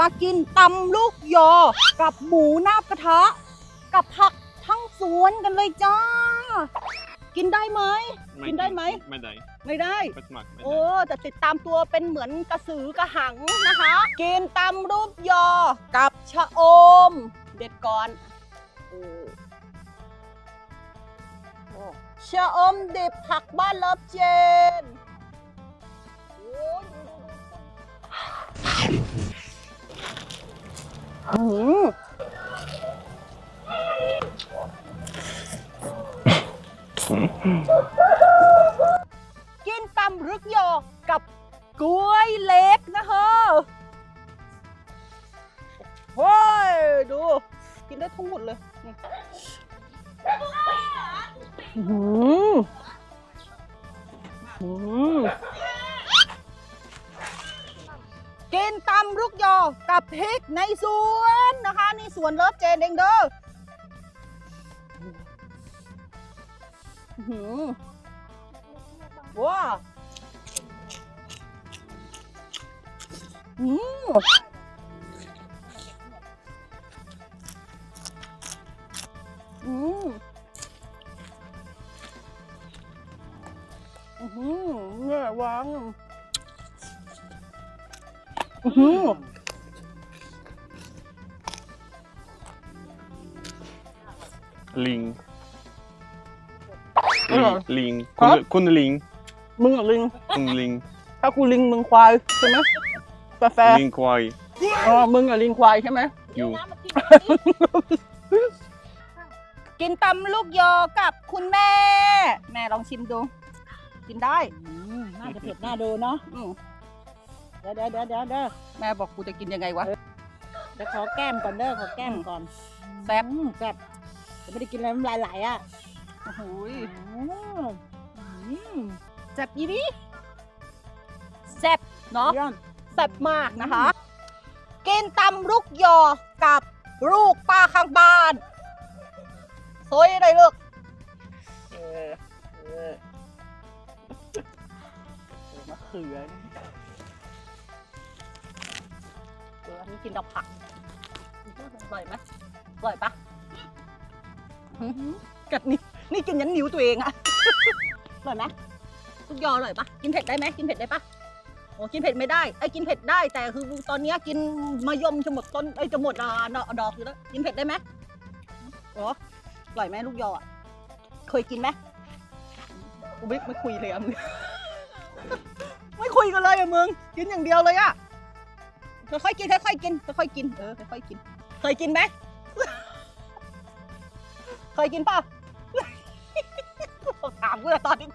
มากินตำลูกยอ กับหมูนาบกระทะ กับผักทั้งสวนกันเลยจ้า กินได้ไหม กินได้ไหม ไม่ได้ ไม่ได้ไม่สมัครไม่โอ้ได้แต่ติดตามตัวเป็นเหมือนกระสือกระหังนะคะ กินตำรูปยอ กับชะอม เด็ดก่อนโอ้โอ้ชะอมดิบผักบ้านเลิฟเจน กินตำรึกโยกับกล้วยเล็กนะเฮ้อโอ้ยดู กินได้ทั้งหมดเลยนี่อื้อำลูกยอกับพริกในสวนนะคะในสวนเลิฟเจนเองเด้อหือว้าอืมอืมอือหือเนี่ยวาง อือหือลิงเออลิงครัคุณบคุณลิงมึงอะลิง คุณลิง ถ้ากูลิงมึงควายใช่ไหมกาแฟลิงควายอ๋อมึงอะลิงควายใช่ไหมอยู่ กินตำลูกยอกับคุณแม่ แม่ลองชิมดู กินได้อืมน่าจะเผ็ดน่าดูเนาะอืม เดี๋ยวเดี๋ยวเดี๋ยวเดี๋ยวเดี๋ยวแม่บอกกูจะกินยังไงวะเดี๋ยวขอแก้มก่อนเด้อขอแก้มก่อนแซ่บอืมแซ่บเดี๋ยวไม่ได้กินแล้วน้ำลายไหลอะโอ้โหยอืมอืมแซ่บอีนี่แซ่บเนาะ เยี่ยมแซ่บมากนะคะ กินตำลูกยอกับลูกป้าข้างบ้านซอยอะไรลูกเออเออเออมะเขือ นี่เดี๋ยวอันนี้กินดอกผักอร่อยไหมอร่อยปะหืมกัดนี่นี่กินยันนิ้วตัวเองอะอร่อยไหมลูกยออร่อยปะกินเผ็ดได้ไหมกินเผ็ดได้ปะโอ้กินเผ็ดไม่ได้ไอ้ยกินเผ็ดได้แต่คือตอนเนี้ยกินมะยมจะหมดต้นไอ้ยจะหมดอ่าดอกดอกอยู่แล้วกินเผ็ดได้ไหมโอ้อร่อยไหมลูกยออะเคยกินไหมกูไม่ไม่คุยเลยอะมึงไม่คุยกันเลยอะมึงกินอย่างเดียวเลยอะ ค่อยๆกินค่อยๆกินค่อยๆกินเออค่อยๆกิน เคยกินไหมเคยกินเปล่าถามกูแต่ตอนนี้